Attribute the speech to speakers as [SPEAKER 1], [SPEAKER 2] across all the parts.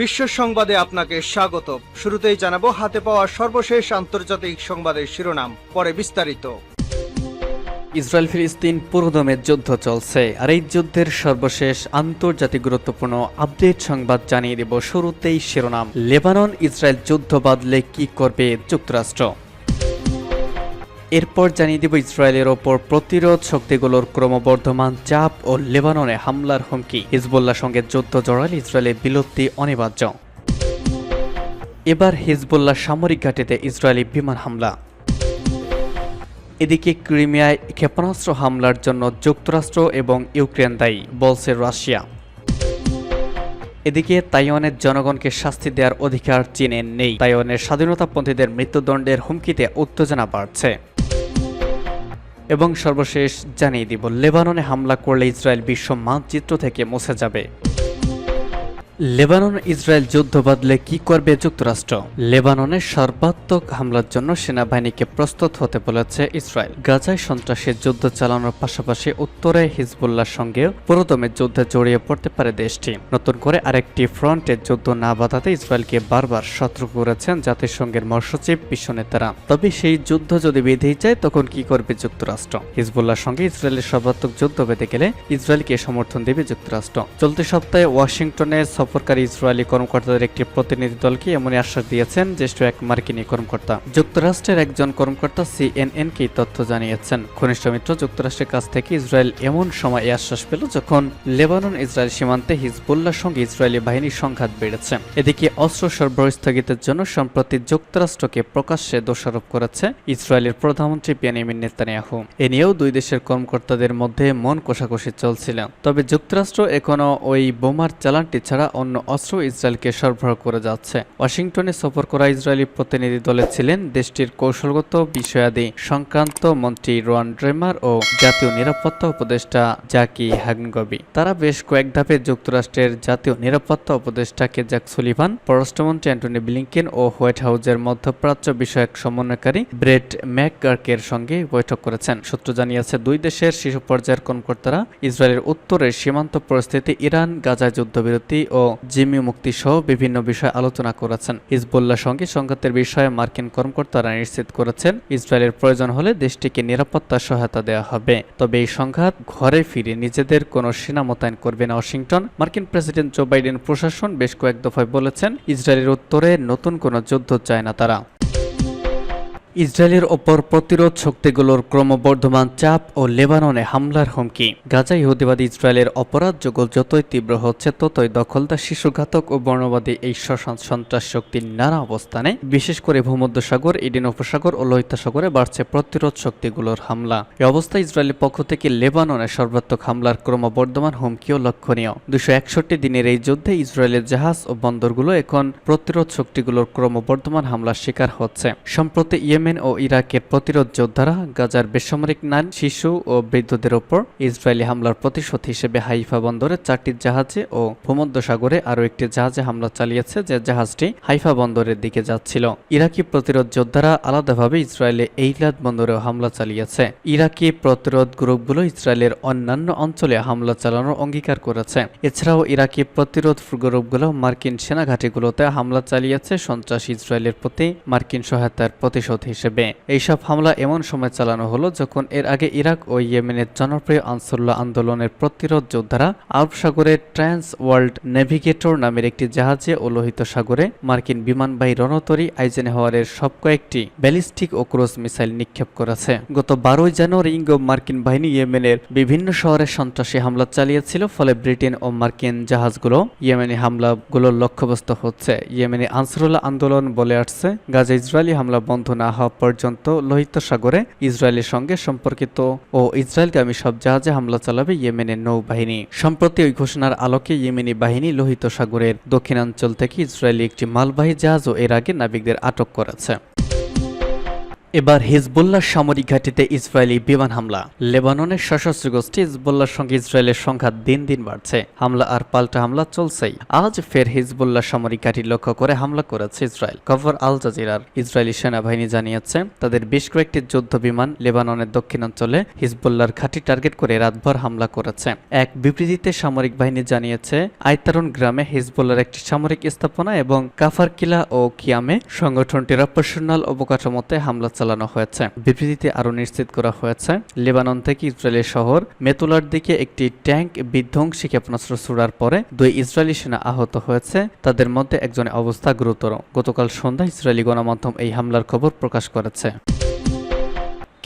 [SPEAKER 1] বিশ্ব সংবাদে আপনাকে স্বাগত শুরুতেই জানাবো হাতে পাওয়া সর্বশেষ আন্তর্জাতিক সংবাদের শিরোনাম পরে বিস্তারিত
[SPEAKER 2] ইসরায়েল ফিলিস্তিন পুরোদমের যুদ্ধ চলছে আর এই যুদ্ধের সর্বশেষ আন্তর্জাতিক গুরুত্বপূর্ণ আপডেট সংবাদ জানিয়ে দেব শুরুতেই শিরোনাম লেবানন ইসরায়েল যুদ্ধ বাদলে কি করবে যুক্তরাষ্ট্র এরপর জানিয়ে দেব ইসরায়েলের ওপর প্রতিরোধ শক্তিগুলোর ক্রমবর্ধমান চাপ ও লেবাননে হামলার হুমকি হিজবুল্লাহ সঙ্গে যুদ্ধ জড়াল ইসরায়েলের বিলুপ্তি অনিবার্য এবার হিজবুল্লাহ সামরিক ঘাটিতে ইসরায়েলি বিমান হামলা এদিকে ক্রিমিয়ায় ক্ষেপণাস্ত্র হামলার জন্য যুক্তরাষ্ট্র এবং ইউক্রেন দায়ী বলছে রাশিয়া এদিকে তাইওয়ানের জনগণকে শাস্তি দেওয়ার অধিকার চীনের নেই তাইওয়ানের স্বাধীনতাপন্থীদের মৃত্যুদণ্ডের হুমকিতে উত্তেজনা বাড়ছে এবং সর্বশেষ জানিয়ে দিব লেবাননে হামলা করলে ইসরায়েল বিশ্ব মানচিত্র থেকে মুছে যাবে লেবানন ইসরায়েল যুদ্ধ বাদলে কি করবে যুক্তরাষ্ট্র লেবাননের সর্বাত্মক হামলার জন্য সেনাবাহিনীকে প্রস্তুত হতে বলেছে ইসরায়েল গাজায় সন্ত্রাসী যুদ্ধ চালানোর পাশাপাশি উত্তরে হিজবুল্লার সঙ্গে পুরোদমে যুদ্ধে জড়িয়ে পড়তে পারে দেশটি নতুন করে আরেকটি ফ্রন্টে যুদ্ধ না বাধাতে ইসরায়েলকে বারবার সতর্ক করেছেন জাতিসংঘের মহাসচিব বিশ্ব নেতারা তবে সেই যুদ্ধ যদি বেঁধেই যায় তখন কি করবে যুক্তরাষ্ট্র হিজবুল্লার সঙ্গে ইসরায়েলের সর্বাত্মক যুদ্ধ বেঁধে গেলে ইসরায়েলকে সমর্থন দেবে যুক্তরাষ্ট্র চলতি সপ্তাহে ওয়াশিংটনের সফরকারী ইসরায়েলি কর্মকর্তাদের একটি প্রতিনিধি দলকে এমনই আশ্বাস দিয়েছেন জ্যেষ্ঠ এক মার্কিনী কর্মকর্তা যুক্তরাষ্ট্রের একজন কর্মকর্তা সিএনএন কে তথ্য জানিয়েছেন ঘনিষ্ঠ মিত্র যুক্তরাষ্ট্রের কাছ থেকে ইসরায়েল এমন সময় আশ্বাস পেল যখন লেবানন ইসরায়েল সীমান্তে হিজবুল্লার সঙ্গে ইসরায়েলি বাহিনী সংঘাত বেড়েছে এদিকে অস্ত্র সরবরাহ স্থগিতের জন্য সম্প্রতি যুক্তরাষ্ট্রকে প্রকাশ্যে দোষারোপ করেছে ইসরায়েলের প্রধানমন্ত্রী পিয়ানিমিন নেতানিয়াহু এ নিয়েও দুই দেশের কর্মকর্তাদের মধ্যে মন কোষাকষি চলছিল তবে যুক্তরাষ্ট্র এখনও ওই বোমার চালানটি ছাড়া অন্য অস্ত্র ইসরায়েলকে সরবরাহ করে যাচ্ছে ওয়াশিংটনে সফর করা ইসরায়েলি প্রতিনিধি দলে ছিলেন দেশটির কৌশলগত বিষয়াদি সংক্রান্ত মন্ত্রী রোয়ান ড্রেমার ও জাতীয় নিরাপত্তা উপদেষ্টা জাকি হাগনগবি তারা বেশ কয়েক ধাপে যুক্তরাষ্ট্রের জাতীয় নিরাপত্তা উপদেষ্টাকে জ্যাক সুলিভান পররাষ্ট্রমন্ত্রী অ্যান্টনি ব্লিংকেন ও হোয়াইট হাউজের মধ্যপ্রাচ্য বিষয়ক সমন্বয়কারী ব্রেট ম্যাকগার্কের সঙ্গে বৈঠক করেছেন সূত্র জানিয়েছে দুই দেশের শিশু পর্যায়ের কর্মকর্তারা ইসরায়েলের উত্তরের সীমান্ত পরিস্থিতি ইরান গাজা যুদ্ধবিরতি ও জিম্মি মুক্তি সহ বিভিন্ন বিষয়ে আলোচনা করেছেন হিজবুল্লাহ সঙ্গে সংঘাতের বিষয়ে মার্কিন কর্মকর্তারা নিশ্চিত করেছেন ইসরায়েলের প্রয়োজন হলে দেশটিকে নিরাপত্তা সহায়তা দেওয়া হবে তবে এই সংঘাত ঘরে ফিরে নিজেদের কোনো সেনা মোতায়েন করবে না ওয়াশিংটন মার্কিন প্রেসিডেন্ট জো বাইডেন প্রশাসন বেশ কয়েক দফায় বলেছেন ইসরায়েলের উত্তরে নতুন কোনো যুদ্ধ চায় না তারা ইসরায়েলের ওপর প্রতিরোধ শক্তিগুলোর ক্রমবর্ধমান চাপ ও লেবাননে হামলার হুমকি গাজা ইহুদিবাদী ইসরায়েলের অপরাধ যুগল যতই তীব্র হচ্ছে ততই দখলদার শিশুঘাতক ও বর্ণবাদী এই শ্মশান সন্ত্রাস শক্তির নানা অবস্থানে বিশেষ করে ভূমধ্যসাগর ইডেন উপসাগর ও লোহিতা সাগরে বাড়ছে প্রতিরোধ শক্তিগুলোর হামলা এ অবস্থা ইসরায়েলের পক্ষ থেকে লেবাননে সর্বাত্মক হামলার ক্রমবর্ধমান হুমকিও লক্ষণীয় দুশো একষট্টি দিনের এই যুদ্ধে ইসরায়েলের জাহাজ ও বন্দরগুলো এখন প্রতিরোধ শক্তিগুলোর ক্রমবর্ধমান হামলার শিকার হচ্ছে সম্প্রতি ইয়েমেন ইয়েমেন ও ইরাকের প্রতিরোধ যোদ্ধারা গাজার বেসামরিক নারী শিশু ও বৃদ্ধদের ওপর ইসরায়েলি হামলার প্রতিশোধ হিসেবে হাইফা বন্দরে চারটি জাহাজে ও ভূমধ্য সাগরে আরও একটি জাহাজে হামলা চালিয়েছে যে জাহাজটি হাইফা বন্দরের দিকে যাচ্ছিল ইরাকি প্রতিরোধ যোদ্ধারা আলাদাভাবে ইসরায়েলে এইলাদ বন্দরেও হামলা চালিয়েছে ইরাকি প্রতিরোধ গ্রুপগুলো ইসরায়েলের অন্যান্য অঞ্চলে হামলা চালানোর অঙ্গীকার করেছে এছাড়াও ইরাকি প্রতিরোধ গ্রুপগুলো মার্কিন সেনাঘাটিগুলোতে হামলা চালিয়েছে সন্ত্রাসী ইসরায়েলের প্রতি মার্কিন সহায়তার প্রতিশোধ হিসেবে এইসব হামলা এমন সময় চালানো হলো যখন এর আগে ইরাক ও ইয়েমেনের জনপ্রিয় আনসুল্লাহ আন্দোলনের প্রতিরোধ যোদ্ধারা আরব সাগরে ট্রান্স ওয়ার্ল্ড নেভিগেটর নামের একটি জাহাজে ও লোহিত সাগরে মার্কিন বিমানবাহী রণতরী হওয়ারের সব কয়েকটি ব্যালিস্টিক ও ক্রুজ মিসাইল নিক্ষেপ করেছে গত বারোই জানুয়ারি ইঙ্গ মার্কিন বাহিনী ইয়েমেনের বিভিন্ন শহরে সন্ত্রাসী হামলা চালিয়েছিল ফলে ব্রিটেন ও মার্কিন জাহাজগুলো ইয়েমেনি হামলাগুলোর লক্ষ্যবস্ত হচ্ছে ইয়েমেনি আনসরুল্লাহ আন্দোলন বলে আসছে গাজা ইসরায়েলি হামলা বন্ধ না হওয়া হওয়া পর্যন্ত লোহিত সাগরে ইসরায়েলের সঙ্গে সম্পর্কিত ও ইসরায়েলগামী সব জাহাজে হামলা চালাবে ইয়েমেনের নৌবাহিনী সম্প্রতি ওই ঘোষণার আলোকে ইয়েমেনি বাহিনী লোহিত সাগরের দক্ষিণাঞ্চল থেকে ইসরায়েলি একটি মালবাহী জাহাজও এর আগে নাবিকদের আটক করেছে এবার হিজবুল্লাহ সামরিক ঘাটিতে ইসরায়েলি বিমান হামলা লেবাননের সশস্ত্র গোষ্ঠী হিজবুল্লাহর সঙ্গে ইসরায়েলের সংখ্যা দিন দিন বাড়ছে হামলা আর পাল্টা হামলা চলছেই আজ ফের হিজবুল্লাহ সামরিক ঘাটি লক্ষ্য করে হামলা করেছে ইসরায়েল কভর আল জাজিরার ইসরায়েলি সেনাবাহিনী জানিয়েছে তাদের বেশ কয়েকটি যুদ্ধ বিমান লেবাননের দক্ষিণাঞ্চলে হিজবুল্লাহর ঘাটি টার্গেট করে রাতভর হামলা করেছে এক বিবৃতিতে সামরিক বাহিনী জানিয়েছে আয়তারুন গ্রামে হিজবুল্লার একটি সামরিক স্থাপনা এবং কাফারকিলা ও কিয়ামে সংগঠনটির অপারেশনাল অবকাঠামোতে হামলা চালায় চালানো হয়েছে বিবৃতিতে আরও নিশ্চিত করা হয়েছে লেবানন থেকে ইসরায়েলের শহর মেতুলার দিকে একটি ট্যাঙ্ক বিধ্বংসী ক্ষেপণাস্ত্র ছুড়ার পরে দুই ইসরায়েলি সেনা আহত হয়েছে তাদের মধ্যে একজনের অবস্থা গুরুতর গতকাল সন্ধ্যায় ইসরায়েলি গণমাধ্যম এই হামলার খবর প্রকাশ করেছে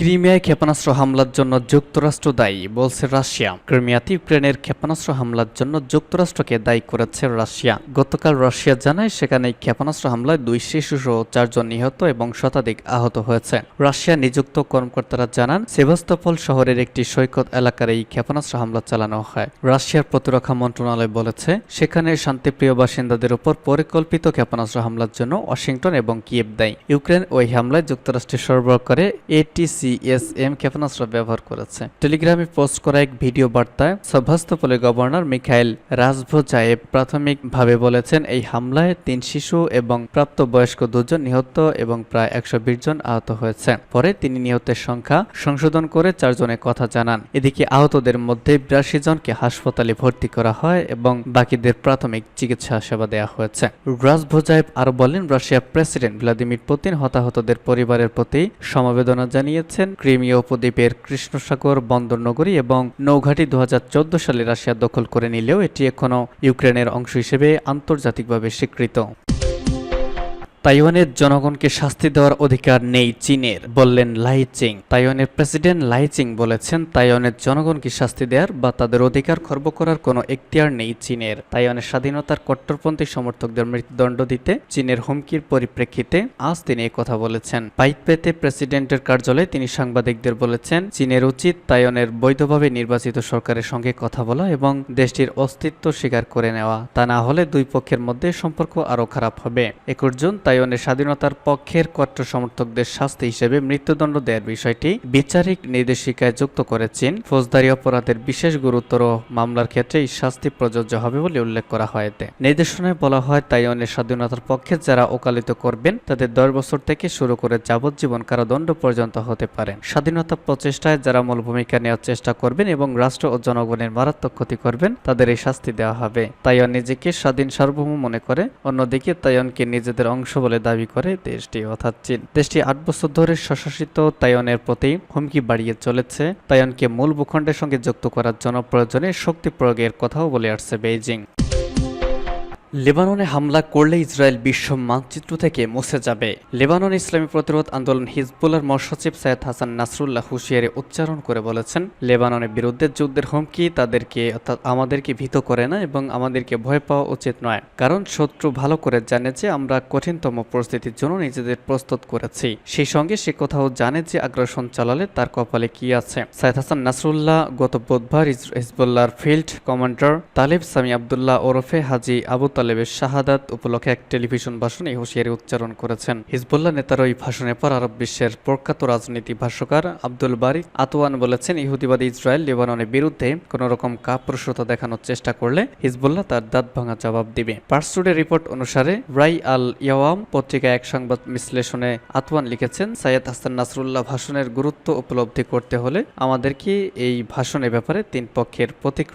[SPEAKER 2] ক্রিমিয়ায় ক্ষেপণাস্ত্র হামলার জন্য যুক্তরাষ্ট্র দায়ী বলছে রাশিয়া ক্রিমিয়াতে ইউক্রেনের ক্ষেপণাস্ত্র হামলার জন্য যুক্তরাষ্ট্রকে দায়ী করেছে রাশিয়া গতকাল রাশিয়া জানায় সেখানে ক্ষেপণাস্ত্র হামলায় দুই শিশু সহ চারজন নিহত এবং শতাধিক আহত হয়েছে রাশিয়া নিযুক্ত কর্মকর্তারা জানান সেভাস্তফল শহরের একটি সৈকত এলাকার এই ক্ষেপণাস্ত্র হামলা চালানো হয় রাশিয়ার প্রতিরক্ষা মন্ত্রণালয় বলেছে সেখানে শান্তিপ্রিয় বাসিন্দাদের উপর পরিকল্পিত ক্ষেপণাস্ত্র হামলার জন্য ওয়াশিংটন এবং কিয়েব দায়ী ইউক্রেন ওই হামলায় যুক্তরাষ্ট্রে সরবরাহ করে এটিসি জিএসএম ক্ষেপণাস্ত্র ব্যবহার করেছে টেলিগ্রামে পোস্ট করা এক ভিডিও বার্তায় সভাস্তপলে গভর্নর মিখাইল রাজভোজায়েব প্রাথমিকভাবে বলেছেন এই হামলায় তিন শিশু এবং প্রাপ্তবয়স্ক দুজন নিহত এবং প্রায় একশো জন আহত হয়েছে পরে তিনি নিহতের সংখ্যা সংশোধন করে চারজনের কথা জানান এদিকে আহতদের মধ্যে বিরাশি জনকে হাসপাতালে ভর্তি করা হয় এবং বাকিদের প্রাথমিক চিকিৎসা সেবা দেওয়া হয়েছে রাজভোজায়েব আরো বলেন রাশিয়ার প্রেসিডেন্ট ভ্লাদিমির পুতিন হতাহতদের পরিবারের প্রতি সমবেদনা জানিয়েছে করেছেন ক্রিমীয় উপদ্বীপের কৃষ্ণসাগর নগরী এবং নৌঘাটি দু সালে রাশিয়া দখল করে নিলেও এটি এখনও ইউক্রেনের অংশ হিসেবে আন্তর্জাতিকভাবে স্বীকৃত তাইওয়ানের জনগণকে শাস্তি দেওয়ার অধিকার নেই চীনের বললেন লাই চিং তাইওয়ানের প্রেসিডেন্ট লাই চিং বলেছেন তাইওয়ানের জনগণকে শাস্তি দেওয়ার বা তাদের অধিকার খর্ব করার কোনো এখতিয়ার নেই চীনের তাইওয়ানের স্বাধীনতার কট্টরপন্থী সমর্থকদের মৃত্যুদণ্ড দিতে চীনের হুমকির পরিপ্রেক্ষিতে আজ তিনি কথা বলেছেন বাইক পেতে প্রেসিডেন্টের কার্যালয়ে তিনি সাংবাদিকদের বলেছেন চীনের উচিত তাইওয়ানের বৈধভাবে নির্বাচিত সরকারের সঙ্গে কথা বলা এবং দেশটির অস্তিত্ব স্বীকার করে নেওয়া তা না হলে দুই পক্ষের মধ্যে সম্পর্ক আরও খারাপ হবে একুশ জুন বাস্তায়নের স্বাধীনতার পক্ষের কট্টর সমর্থকদের শাস্তি হিসেবে মৃত্যুদণ্ড দেওয়ার বিষয়টি বিচারিক নির্দেশিকায় যুক্ত করেছেন ফৌজদারি অপরাধের বিশেষ গুরুতর মামলার ক্ষেত্রে এই শাস্তি প্রযোজ্য হবে বলে উল্লেখ করা হয় এতে নির্দেশনায় বলা হয় তাইওয়ানের স্বাধীনতার পক্ষে যারা ওকালিত করবেন তাদের দশ বছর থেকে শুরু করে যাবজ্জীবন কারাদণ্ড পর্যন্ত হতে পারেন স্বাধীনতা প্রচেষ্টায় যারা মূল ভূমিকা নেওয়ার চেষ্টা করবেন এবং রাষ্ট্র ও জনগণের মারাত্মক ক্ষতি করবেন তাদের এই শাস্তি দেওয়া হবে তাইওয়ান নিজেকে স্বাধীন সার্বভৌম মনে করে অন্যদিকে তাইওয়ানকে নিজেদের অংশ বলে দাবি করে দেশটি অর্থাৎ চীন দেশটি আট বছর ধরে স্বশাসিত তাইওয়ানের প্রতি হুমকি বাড়িয়ে চলেছে তাইওয়ানকে মূল ভূখণ্ডের সঙ্গে যুক্ত করার জন্য প্রয়োজনে শক্তি প্রয়োগের কথাও বলে আসছে বেইজিং লেবাননে হামলা করলে ইসরায়েল বিশ্ব মানচিত্র থেকে মুছে যাবে লেবানন ইসলামী প্রতিরোধ আন্দোলন হিজবুলের মহাসচিব সৈয়দ হাসান নাসরুল্লাহ হুশিয়ারি উচ্চারণ করে বলেছেন লেবাননের বিরুদ্ধে যুদ্ধের হুমকি তাদেরকে অর্থাৎ আমাদেরকে ভীত করে না এবং আমাদেরকে ভয় পাওয়া উচিত নয় কারণ শত্রু ভালো করে জানে যে আমরা কঠিনতম পরিস্থিতির জন্য নিজেদের প্রস্তুত করেছি সেই সঙ্গে সে কোথাও জানে যে আগ্রাসন চালালে তার কপালে কি আছে সৈয়দ হাসান নাসরুল্লাহ গত বুধবার হিজবুল্লাহর field commander Taleb Sami Abdullah ওরফে হাজি আবুত তালেবের শাহাদাত উপলক্ষে এক টেলিভিশন ভাষণে হুঁশিয়ারি উচ্চারণ করেছেন হিজবুল্লাহ নেতার ওই ভাষণের পর আরব বিশ্বের প্রখ্যাত রাজনীতি ভাষ্যকার আব্দুল বারি আতোয়ান বলেছেন ইহুদিবাদী ইসরায়েল লেবাননের বিরুদ্ধে কোন রকম কাপ্রসতা দেখানোর চেষ্টা করলে হিজবুল্লাহ তার দাঁত ভাঙা জবাব দিবে পার্সুডের রিপোর্ট অনুসারে রাই আল ইয়াওয়াম পত্রিকা এক সংবাদ বিশ্লেষণে আতোয়ান লিখেছেন সাইয়েদ হাসান নাসরুল্লাহ ভাষণের গুরুত্ব উপলব্ধি করতে হলে আমাদেরকে এই ভাষণের ব্যাপারে তিন পক্ষের প্রতিক্রিয়া